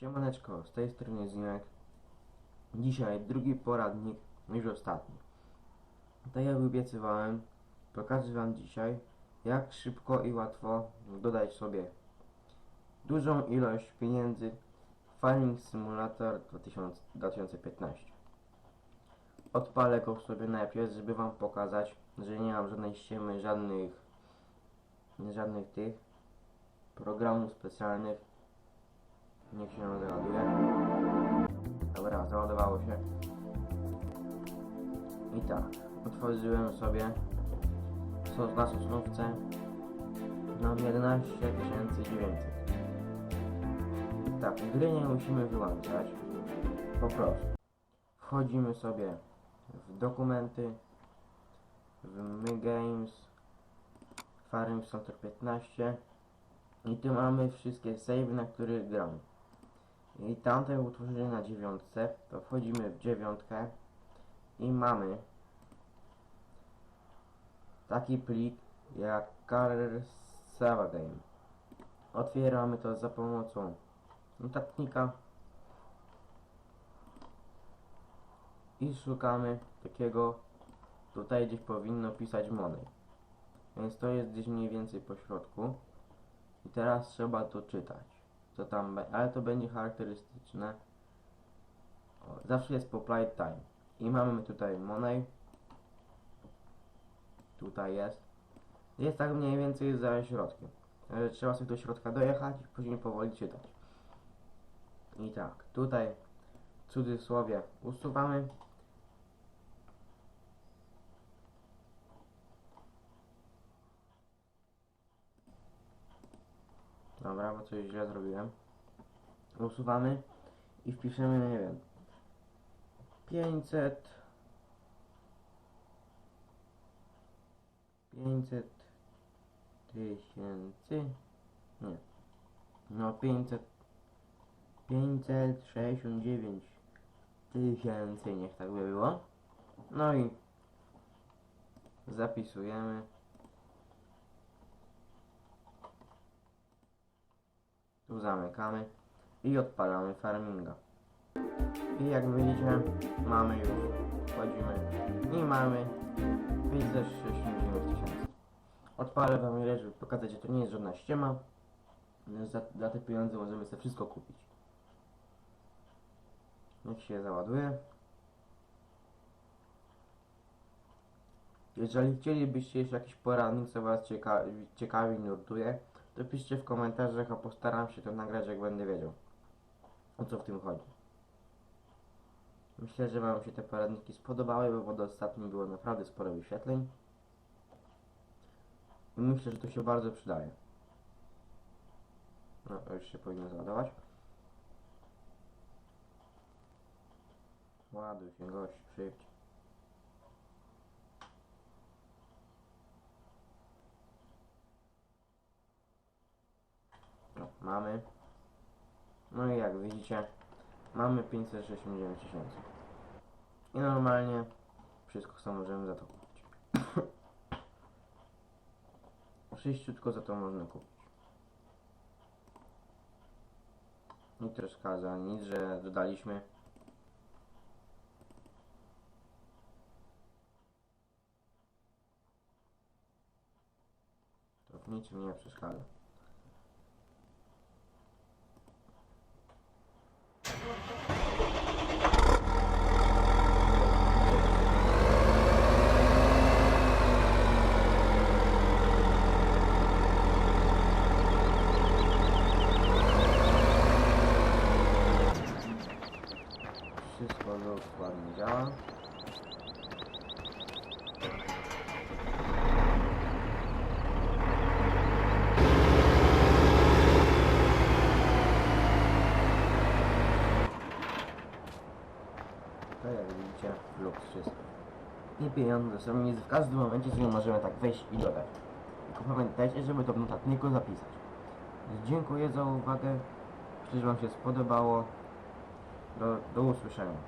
Siemaneczko, z tej strony Zimek. Dzisiaj drugi poradnik, już ostatni. Tak jak obiecywałem, pokażę Wam dzisiaj, jak szybko i łatwo dodać sobie dużą ilość pieniędzy w Farming Simulator 2000 2015. Odpalę go sobie najpierw, żeby Wam pokazać, że nie mam żadnej ściemy, żadnych, żadnych tych programów specjalnych Niech się załaduje. Dobra, załadowało się. I tak, otworzyłem sobie sos na sosnówce. Mam 11 900. Tak, gry nie musimy wyłączać. Po prostu. Wchodzimy sobie w dokumenty, w My Games, Farming Center 15 i tu mamy wszystkie save, na których gramy. I tamte utworzenie na dziewiątce, to wchodzimy w dziewiątkę i mamy taki plik jak Career Save Game. Otwieramy to za pomocą notatnika i szukamy takiego, tutaj gdzieś powinno pisać money. Więc to jest gdzieś mniej więcej po środku. I teraz trzeba to czytać. Co tam, ale to będzie charakterystyczne. O, zawsze jest po play time. I mamy tutaj money. Tutaj jest. Jest tak mniej więcej za środkiem. Także trzeba sobie do środka dojechać i później powoli czytać. I tak, tutaj w cudzysłowie usuwamy. Dobra, bo coś źle zrobiłem. Usuwamy i wpiszemy, nie wiem, 500 500 tysięcy nie no 500 569 tysięcy niech tak by było no i zapisujemy Zamykamy i odpalamy farminga. I jak widzicie, mamy już, wchodzimy i mamy 569 tysięcy. Odpalę wam ile, żeby pokazać, że to nie jest żadna ściema. Za, za te pieniądze możemy sobie wszystko kupić. Niech się załaduje. Jeżeli chcielibyście jeszcze jakiś poradnik, co was ciekawi, ciekawi nurtuje, to piszcie w komentarzach, a postaram się to nagrać, jak będę wiedział, o co w tym chodzi. Myślę, że Wam się te poradniki spodobały, bo pod ostatnim było naprawdę sporo wyświetleń. I myślę, że to się bardzo przydaje. No, już się powinno załadować. Ładuj się, gość, szybciej. No, mamy. No i jak widzicie, mamy 569 tysięcy. I normalnie wszystko co możemy za to kupić. Sześciutko za to można kupić. Nie przeszkadza nic, że dodaliśmy. To w niczym nie przeszkadza. Wszystko dokładnie działa. To jak widzicie, lub wszystko. I pieniądze są w każdym momencie sobie możemy tak wejść i dodać. Tylko pamiętajcie, żeby to w notatniku zapisać. Dziękuję za uwagę. Że Wam się spodobało. Do, do usłyszenia.